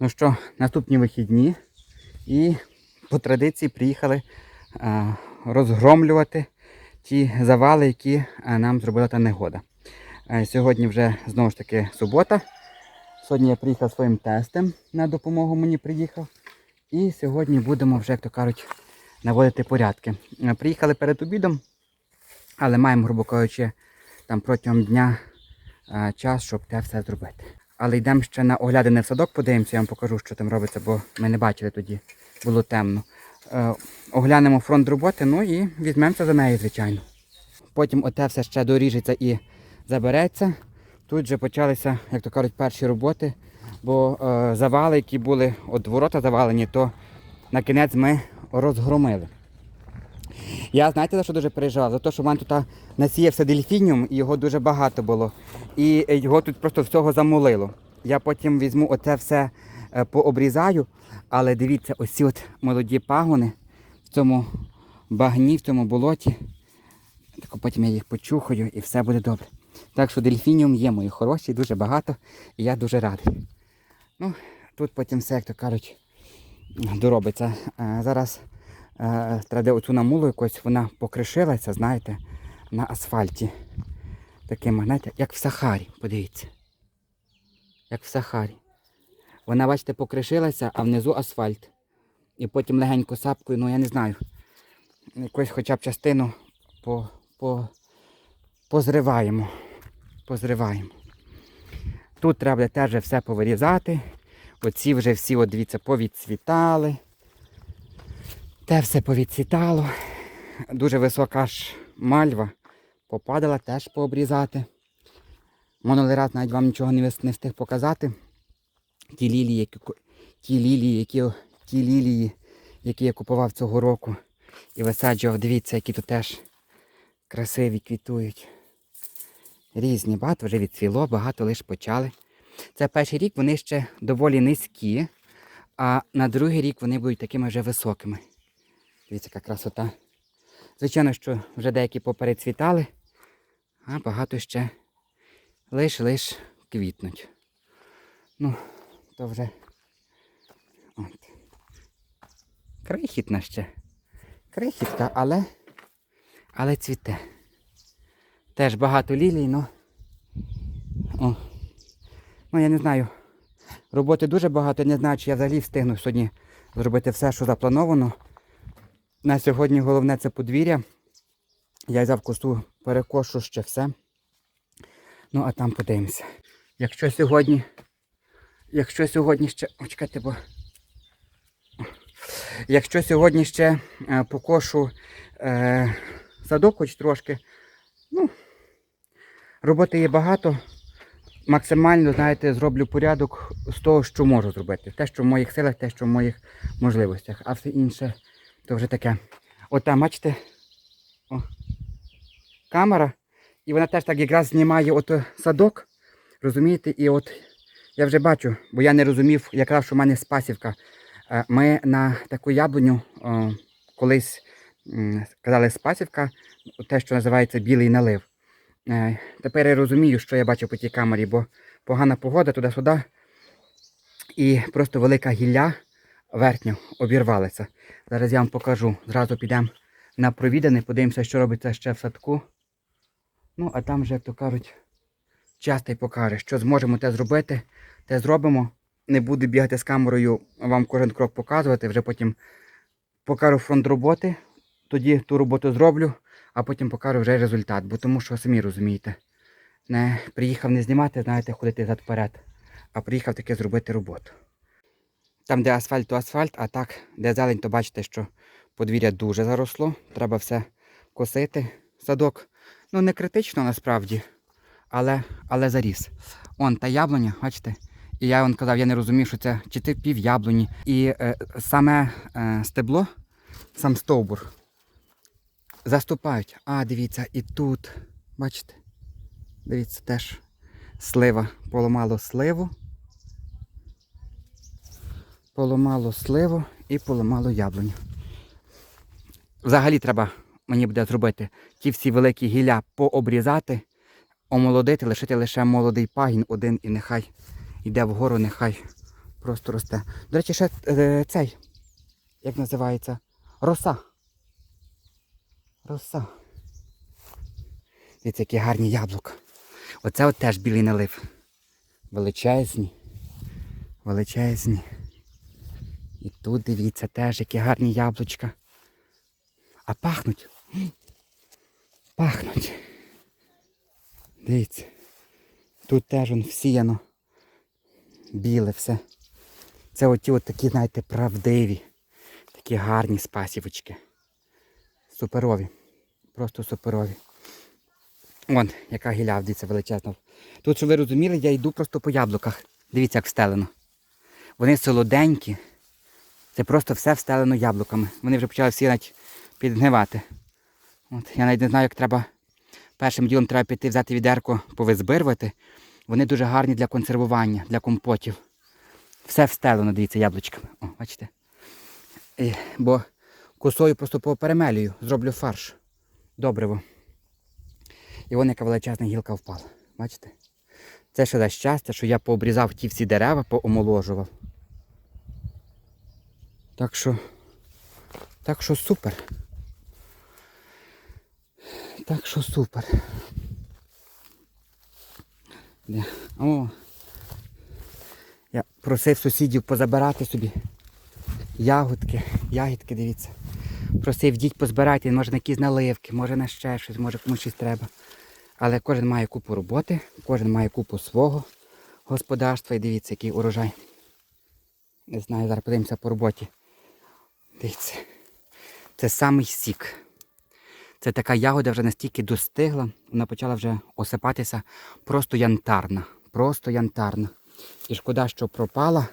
Ну що, наступні вихідні і по традиції приїхали розгромлювати ті завали, які нам зробила та негода. Сьогодні вже знову ж таки субота. Сьогодні я приїхав своїм тестем на допомогу мені приїхав. І сьогодні будемо вже, як то кажуть, наводити порядки. Приїхали перед обідом, але маємо, грубо кажучи, там протягом дня час, щоб те все зробити. Але йдемо ще на оглядини в садок, подивимося, я вам покажу, що там робиться, бо ми не бачили тоді, було темно. Е, оглянемо фронт роботи, ну і візьмемося за неї, звичайно. Потім оте все ще доріжеться і забереться. Тут вже почалися, як то кажуть, перші роботи, бо е, завали, які були от ворота завалені, то на кінець ми розгромили. Я знаєте, за що дуже переживав? За те, що в мене тут насіявся дельфініум, і його дуже багато було. І е, його тут просто всього замулило. Я потім візьму оце все е, пообрізаю, але дивіться, ось ці от молоді пагони в цьому багні, в цьому болоті. Так потім я їх почухаю і все буде добре. Так що дельфініум є мої хороші, дуже багато, і я дуже радий. Ну, тут потім все, як то кажуть, доробиться. Е, Зараз треба оцю намулу якось, вона покришилася, знаєте, на асфальті. Таким, знаєте, як в Сахарі, подивіться. Як в Сахарі. Вона, бачите, покришилася, а внизу асфальт. І потім легенько сапкою, ну я не знаю. Якусь хоча б частину по, по, позриваємо. Позриваємо. Тут треба теж все повирізати. Оці вже всі, от дивіться, повідцвітали. Те все повідцвітало. Дуже висока ж мальва. Попадала теж пообрізати. Минулий раз навіть вам нічого не, встиг показати. Ті лілії, які, ті лілії, які, ті лілії, які я купував цього року і висаджував, дивіться, які тут теж красиві квітують. Різні, багато вже відцвіло, багато лише почали. Це перший рік вони ще доволі низькі, а на другий рік вони будуть такими вже високими. Дивіться, яка красота. Звичайно, що вже деякі поперецвітали, а багато ще лиш-лиш квітнуть. Ну, то вже. От. Крихітна ще. Крихітка, але. Але цвіте. Теж багато лілій, ну. О. Ну, я не знаю. Роботи дуже багато, не знаю, чи я взагалі встигну сьогодні зробити все, що заплановано. На сьогодні головне це подвір'я. Я взяв косу, перекошу ще все. Ну, а там подивимося. Якщо сьогодні. Якщо сьогодні ще. О, бо. Якщо сьогодні ще е, покошу е, садок хоч трошки, ну, роботи є багато. Максимально, знаєте, зроблю порядок з того, що можу зробити. Те, що в моїх силах, те, що в моїх можливостях. А все інше то вже таке. От там, бачите, о, камера. І вона теж так якраз знімає от е, садок. Розумієте? І от я вже бачу, бо я не розумів, якраз що в мене спасівка. Е, Ми на таку яблуню о, колись казали спасівка, те, що називається білий налив. Е, Тепер я розумію, що я бачу по тій камері, бо погана погода туди-сюди. І просто велика гілля верхня обірвалася. Зараз я вам покажу. Зразу підемо на провідане, подивимося, що робиться ще в садку. Ну, а там вже, як то кажуть, час та й покаже, що зможемо те зробити, те зробимо. Не буду бігати з камерою, вам кожен крок показувати, вже потім покажу фронт роботи, тоді ту роботу зроблю, а потім покажу вже результат, бо тому що самі розумієте. Не приїхав не знімати, знаєте, ходити зад вперед, а приїхав таки зробити роботу. Там, де асфальт, то асфальт, а так, де зелень, то бачите, що подвір'я дуже заросло. Треба все косити. Садок, ну не критично насправді, але, але заріс. Он та яблуня, бачите? І я вам казав, я не розумів, що це чи це пів яблуні. І е, саме е, стебло, сам стовбур, заступають. А, дивіться, і тут, бачите? Дивіться, теж слива. Поламало сливу. Поламало сливу і поламало яблуню. Взагалі треба мені буде зробити ті всі великі гілля пообрізати, омолодити, лишити лише молодий пагін один і нехай йде вгору, нехай Просто росте. До речі, ще е, цей, як називається? Роса. Роса. Дивіться, які гарні яблука. Оце от теж білий налив. Величезні. Величезні. І тут дивіться теж, які гарні яблучка. А пахнуть. Пахнуть. Дивіться. Тут теж он всіяно. Біле все. Це оті от такі, знаєте, правдиві. Такі гарні спасівочки. Суперові. Просто суперові. Вон, яка гіля, дивіться, величезна. Тут, щоб ви розуміли, я йду просто по яблуках. Дивіться, як встелено. Вони солоденькі. Це просто все встелено яблуками. Вони вже почали всі навіть підгнивати. От, я навіть не знаю, як треба. Першим ділом треба піти взяти відерко, повизбирувати. Вони дуже гарні для консервування, для компотів. Все встелено, дивіться, яблучками. О, бачите? І, бо косою просто поперемелюю, зроблю фарш. Добриво. І вон яка величезна гілка впала. Бачите? Це ще дасть щастя, що я пообрізав ті всі дерева, поомоложував. Так що. Так що супер. Так що супер. Де? О. Я просив сусідів позабирати собі ягодки, ягідки, дивіться. Просив діть позбирати, може на якісь наливки, може на ще щось, може комусь щось треба. Але кожен має купу роботи, кожен має купу свого господарства і дивіться, який урожай. Не знаю, зараз подивимося по роботі. Дивіться. Це самий сік. Це така ягода вже настільки достигла, вона почала вже осипатися просто янтарна. Просто янтарна. І шкода, що пропала.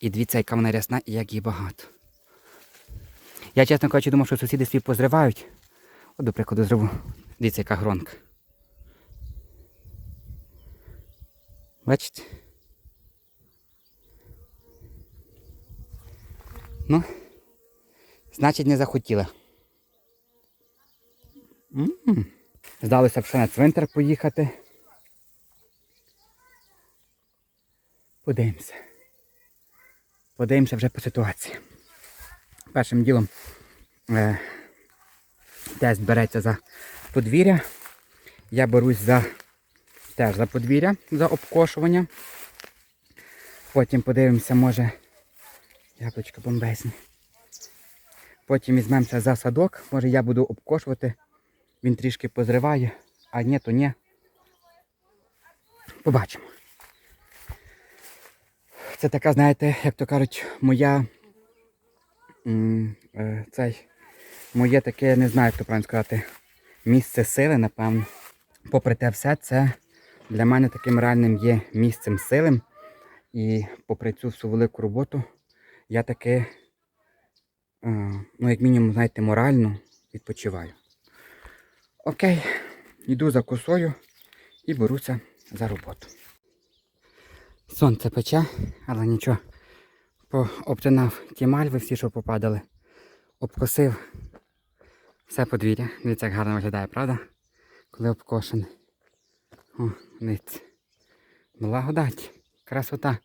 І дивіться, яка вона рясна і як її багато. Я, чесно кажучи, думав, що сусіди свій позривають. От, до прикладу, зриву. Дивіться, яка гронка. Бачите? Ну, значить, не захотіла. М-м. Здалося б ще на цвинтар поїхати. Подивимося. Подивимося вже по ситуації. Першим ділом е, тест береться за подвір'я. Я берусь за теж за подвір'я, за обкошування. Потім подивимося, може, яблучка бомбезні. Потім візьмемося за садок, може я буду обкошувати, він трішки позриває, а ні, то ні. Побачимо. Це така, знаєте, як то кажуть, моя е, цей, моє таке, не знаю, як то правильно сказати, місце сили, напевно. Попри те все, це для мене таким реальним є місцем сили. І попри цю всю велику роботу, я таки, ну, як мінімум, знаєте, морально відпочиваю. Окей, йду за косою і беруся за роботу. Сонце пече, але нічого. Пообтинав ті мальви всі, що попадали. Обкосив все подвір'я. Дивіться, як гарно виглядає, правда? Коли обкошене. О, дивіться. Благодать. Красота.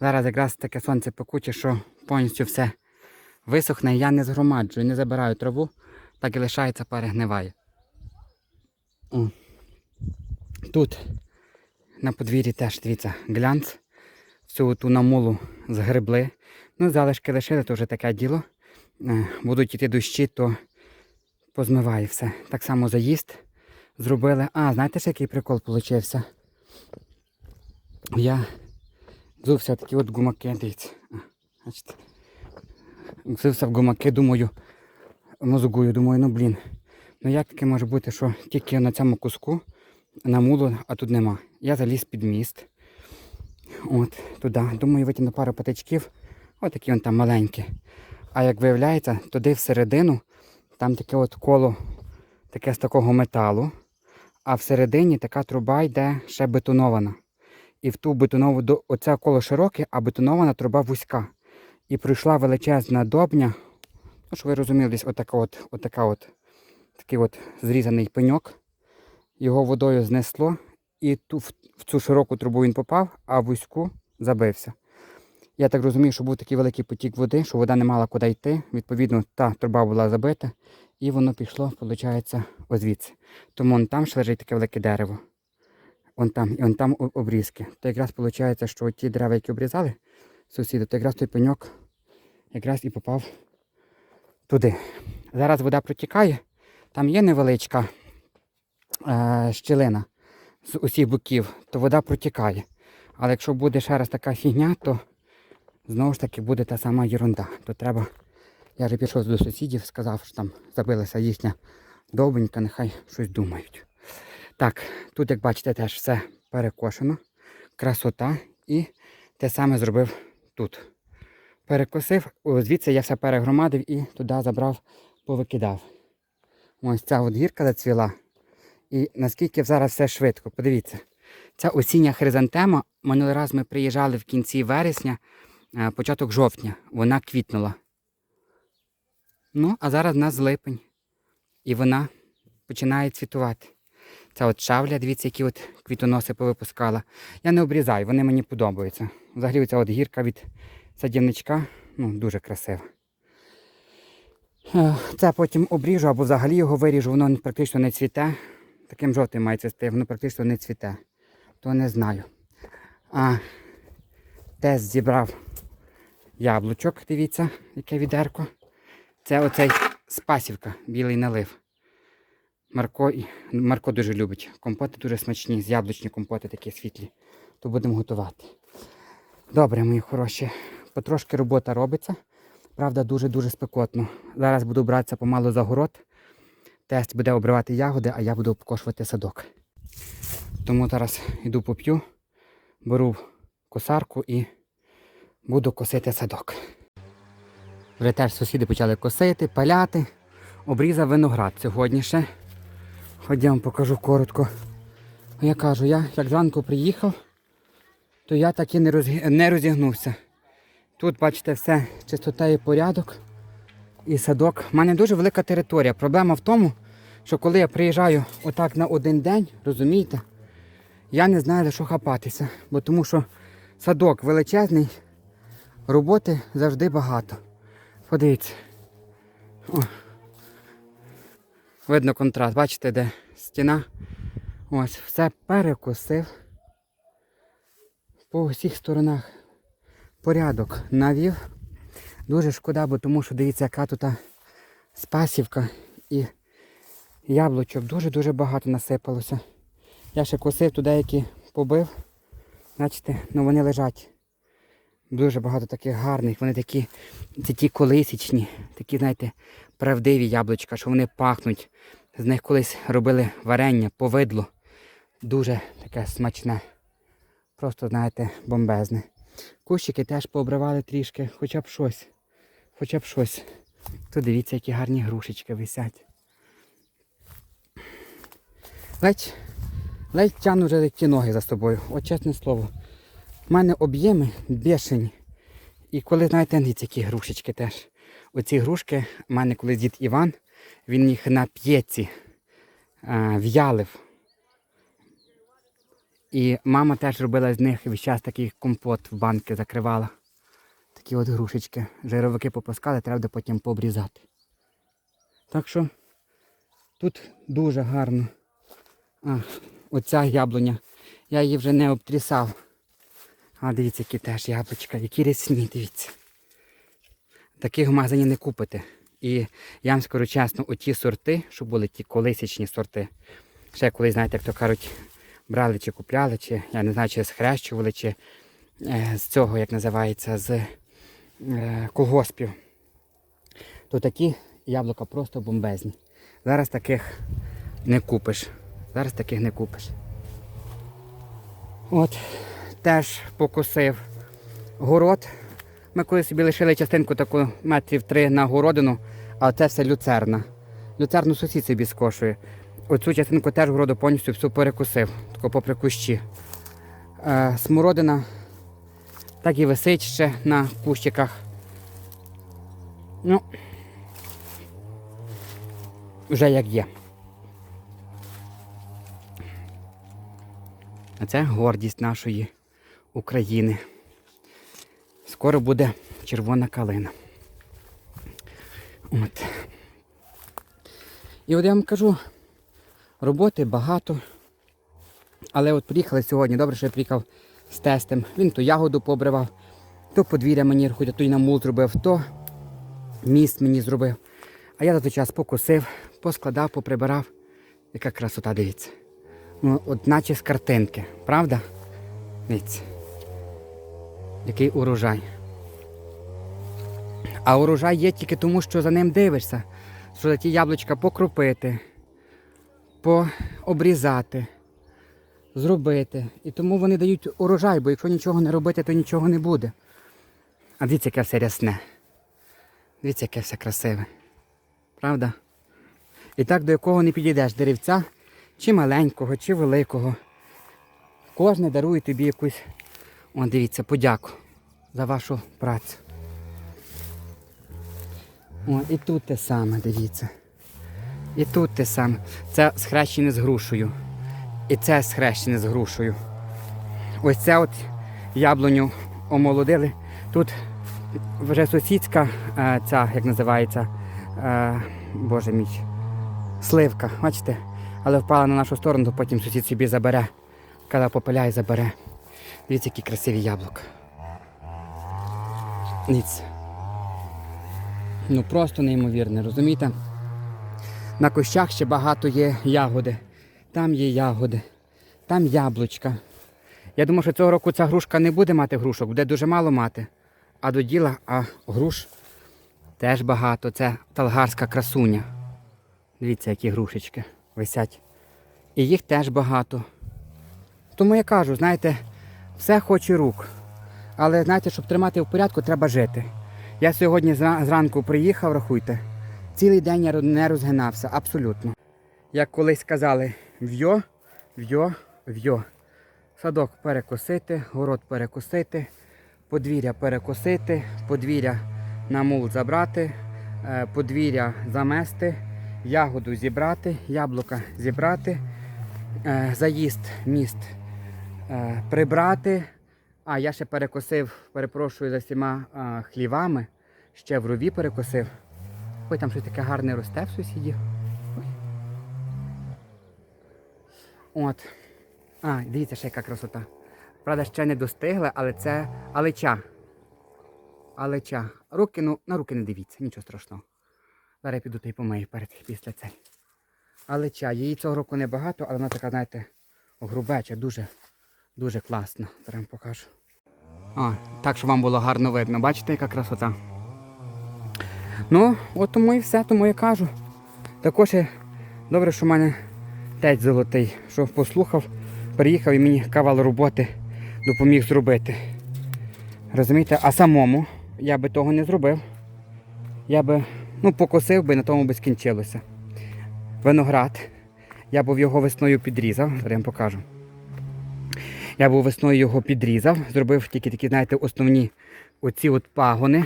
Зараз якраз таке сонце пекуче, що повністю все висохне. Я не згромаджую, не забираю траву, так і лишається, перегниває. О. Тут на подвір'ї теж, дивіться, глянц. Всю ту намулу згребли. Ну, залишки лишили, то вже таке діло. Е, Будуть йти дощі, то позмиває все. Так само заїзд зробили. А, знаєте, ж який прикол получився? Я взувся такі от гумаки, дивіться. А, Бачите? Взувся в гумаки, думаю, мозгую, думаю, ну блін. Ну як таке може бути, що тільки на цьому куску намулу, а тут нема. Я заліз під міст. От, туди. Думаю, витягну пару патичків. Отакі там маленькі. А як виявляється, туди всередину там таке от коло таке з такого металу, а всередині така труба йде ще бетонована. І в ту бетонову оце коло широке, а бетонована труба вузька. І пройшла величезна добня. Ну, що ви розуміли, десь отака от, отака от, такий от зрізаний пеньок. Його водою знесло, і ту, в, цю широку трубу він попав, а вузьку забився. Я так розумію, що був такий великий потік води, що вода не мала куди йти. Відповідно, та труба була забита, і воно пішло, виходить, озвідси. Тому он там ще лежить таке велике дерево. Он там, і он там обрізки. То якраз виходить, що ті дерева, які обрізали сусіди, то якраз той пеньок якраз і попав туди. Зараз вода протікає, там є невеличка е, щілина з усіх боків, то вода протікає. Але якщо буде ще раз така фігня, то знову ж таки буде та сама ерунда. То треба. Я вже пішов до сусідів, сказав, що там забилася їхня довбенька, нехай щось думають. Так, тут, як бачите, теж все перекошено. Красота. І те саме зробив тут. Перекосив, звідси я все перегромадив і туди забрав, повикидав. Ось ця от зацвіла. І наскільки зараз все швидко, подивіться. Ця осіння хризантема, минулий раз ми приїжджали в кінці вересня, е, початок жовтня, вона квітнула. Ну, а зараз в нас липень. І вона починає цвітувати. Ця от шавля, дивіться, які от квітоноси повипускала. Я не обрізаю, вони мені подобаються. Взагалі ця от гірка від садівничка, ну, дуже красива. Це потім обріжу або взагалі його виріжу, воно практично не цвіте. Таким жовтим має цвісти, воно практично не цвіте. То не знаю. А тест зібрав яблучок, дивіться, яке відерко. Це оцей спасівка, білий налив. Марко, Марко дуже любить. Компоти дуже смачні, з яблучні компоти такі світлі. То будемо готувати. Добре, мої хороші. Потрошки робота робиться. Правда, дуже-дуже спекотно. Зараз буду братися помалу за город. Тест буде обривати ягоди, а я буду обкошувати садок. Тому зараз йду поп'ю, беру косарку і буду косити садок. Вже теж сусіди почали косити, паляти. Обрізав виноград сьогодні ще. Хоч я вам покажу коротко. Я кажу, я як зранку приїхав, то я так і не розігнувся. Тут, бачите, все чистота і порядок. І садок. У мене дуже велика територія. Проблема в тому, що коли я приїжджаю отак на один день, розумієте, я не знаю за що хапатися. Бо тому що садок величезний, роботи завжди багато. Подивіться. О. Видно контраст, бачите, де стіна. Ось, все перекосив. По усіх сторонах порядок навів. Дуже шкода, бо тому що дивіться, яка тут спасівка і яблучок дуже-дуже багато насипалося. Я ще косив туди, які побив. Бачите, ну вони лежать. Дуже багато таких гарних, вони такі, це ті колисічні, такі, знаєте, правдиві яблучка, що вони пахнуть. З них колись робили варення, повидло. Дуже таке смачне. Просто, знаєте, бомбезне. Кущики теж пообривали трішки, хоча б щось. Хоча б щось. Тут дивіться, які гарні грушечки висять. Ледь, ледь тягну вже ті ноги за собою. От чесне слово. У мене об'єми бешені. І коли, знаєте, які грушечки теж. Оці грушки, в мене колись дід Іван, він їх на п'єці в'ялив. І мама теж робила з них весь час такий компот в банки закривала. Такі от грушечки. Жировики попускали, треба потім пообрізати. Так що тут дуже гарно. А, оця яблуня. Я її вже не обтрісав. А дивіться, які теж яблучка, які рясні, дивіться. Таких в не купите. І я вам скажу чесно, оті сорти, що були ті колисячні сорти. Ще колись, знаєте, як то кажуть, брали чи купляли, чи я не знаю, чи схрещували, чи е, з цього, як називається, з е, колгоспів. То такі яблука просто бомбезні. Зараз таких не купиш. Зараз таких не купиш. От, теж покусив город. Ми колись собі лишили частинку таку метрів три на городину, а це все люцерна. Люцерну сусід собі скошує. Оцю частинку теж городу повністю всю перекусив, тако попри кущі. Е, смородина так і висить ще на кущиках. Ну, вже як є. А це гордість нашої України. скоро буде червона калина. От. І от я вам кажу, роботи багато. Але от приїхали сьогодні, добре, що я приїхав з тестем. Він то ягоду побривав, то подвір'я мені хоч то й на мул зробив, то міст мені зробив. А я за той час покусив, поскладав, поприбирав. Яка красота, дивіться. Ну, от наче з картинки, правда? Дивіться. Який урожай. А урожай є тільки тому, що за ним дивишся. Що за ті яблучка покропити, пообрізати, зробити. І тому вони дають урожай, бо якщо нічого не робити, то нічого не буде. А дивіться, яке все рясне. Дивіться, яке все красиве. Правда? І так до якого не підійдеш деревця, чи маленького, чи великого. Кожне дарує тобі якусь, о, дивіться, подяку за вашу працю. О, і тут те саме, дивіться. І тут те саме. Це схрещене з грушею. І це схрещене з грушею. Ось це от яблуню омолодили. Тут вже сусідська, е, ця, як називається, е, боже мій, сливка, бачите? Але впала на нашу сторону, то потім сусід собі забере. Коли попиляє, забере. Дивіться, які красиві яблука. Дивіться. Ну просто неймовірне, розумієте? На кущах ще багато є ягоди. Там є ягоди, там яблучка. Я думаю, що цього року ця грушка не буде мати грушок, буде дуже мало мати. А до діла, а груш теж багато. Це талгарська красуня. Дивіться, які грушечки висять. І їх теж багато. Тому я кажу, знаєте, все хоче рук. Але знаєте, щоб тримати в порядку, треба жити. Я сьогодні зранку приїхав, рахуйте. Цілий день я не розгинався, абсолютно. Як колись казали, в'йо, в'йо, в'йо. Садок перекосити, город перекосити, подвір'я перекосити, подвір'я на мул забрати, е, подвір'я замести, ягоду зібрати, яблука зібрати, е, заїзд міст е, прибрати. А я ще перекосив, перепрошую за всіма хлівами, ще в рові перекосив. Ой, там щось таке гарне росте в сусідів. От. А, дивіться, ще яка красота. Правда, ще не достигла, але це алеча. Алеча. Руки, ну, на руки не дивіться, нічого страшного. Зараз я піду та й помию перед після цей. Алеча. Її цього року небагато, але вона така, знаєте, грубеча, дуже, дуже класна. Зараз покажу. А, так, щоб вам було гарно видно. Бачите, яка красота? Ну, от тому і все, тому я кажу. Також добре, що в мене тесть золотий, що послухав, приїхав і мені кавал роботи допоміг зробити. Розумієте? А самому я би того не зробив. Я би ну, покосив би, на тому би скінчилося. Виноград. Я був його весною підрізав, зараз я вам покажу. Я був весною його підрізав, зробив тільки такі, знаєте, основні оці от пагони,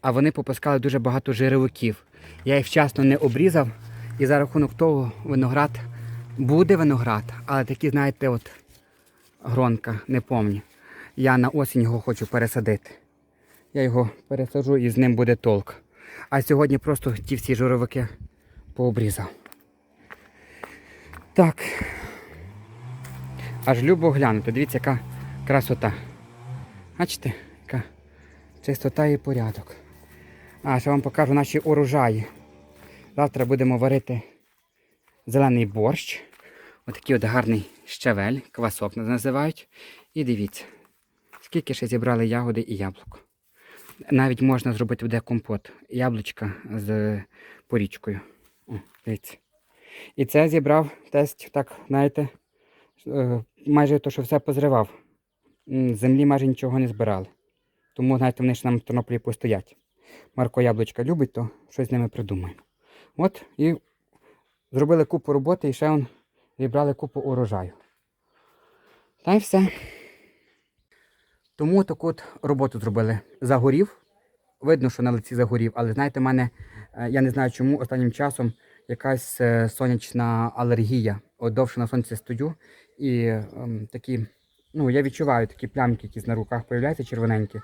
а вони попускали дуже багато жировиків. Я їх вчасно не обрізав, і за рахунок того виноград буде виноград, але такі, знаєте, от гронка не неповні. Я на осінь його хочу пересадити. Я його пересаджу і з ним буде толк. А сьогодні просто ті всі жировики пообрізав. Так. Аж любо глянути. Дивіться, яка красота. Бачите, яка чистота і порядок. А ще вам покажу наші урожаї. Завтра будемо варити зелений борщ. Отакий от гарний щавель, квасок називають. І дивіться, скільки ще зібрали ягоди і яблук. Навіть можна зробити буде компот. Яблучка з порічкою. О, дивіться. І це зібрав тесть, так, знаєте, е, майже то, що все позривав. Землі майже нічого не збирали. Тому, знаєте, вони ж нам в Тернополі постоять. Марко яблучка любить, то щось з ними придумаємо. От і зробили купу роботи і ще он зібрали купу урожаю. Та й все. Тому таку от роботу зробили. Загорів. Видно, що на лиці загорів, але знаєте, в мене, е, я не знаю чому, останнім часом якась е, сонячна алергія. От довше на сонці стою і ем, такі, ну, я відчуваю такі плямки, які на руках появляються червоненькі.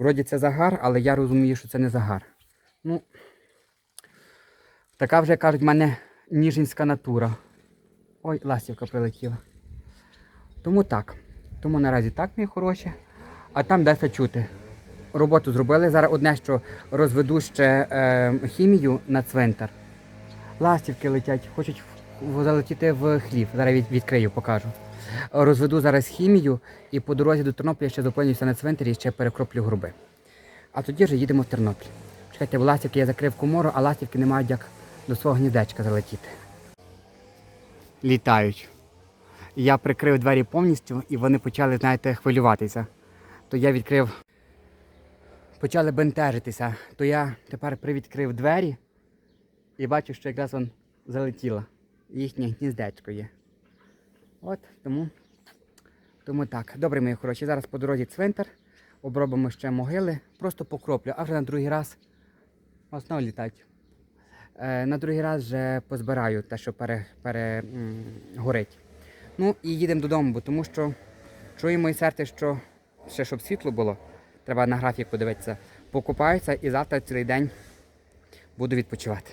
Вроді це загар, але я розумію, що це не загар. Ну, така вже кажуть, в мене ніжинська натура. Ой, ластівка прилетіла. Тому так. Тому наразі так, мої хороші. А там десь чути. Роботу зробили. Зараз одне, що розведу ще е, хімію на цвинтар. Ластівки летять, хочуть залетіти в хлів. Зараз від, відкрию, покажу. Розведу зараз хімію і по дорозі до Тернополя ще зупинюся на цвинтарі і ще перекроплю груби. А тоді вже їдемо в Тернопіль. Чекайте, бо ластівки я закрив комору, а ластівки не мають як до свого гніздечка залетіти. Літають. Я прикрив двері повністю і вони почали, знаєте, хвилюватися. То я відкрив, почали бентежитися. То я тепер привідкрив двері і бачу, що якраз он залетіла. Їхнє гніздечко є. От тому, тому так. Добре, мої хороші. Зараз по дорозі цвинтар. Обробимо ще могили, просто покроплю, а вже на другий раз о, знову літають. Е, на другий раз вже позбираю те, що пере, пере. Ну і їдемо додому, бо тому що чує моє серце, що ще щоб світло було, треба на графік подивитися. Покупаюся і завтра цілий день буду відпочивати.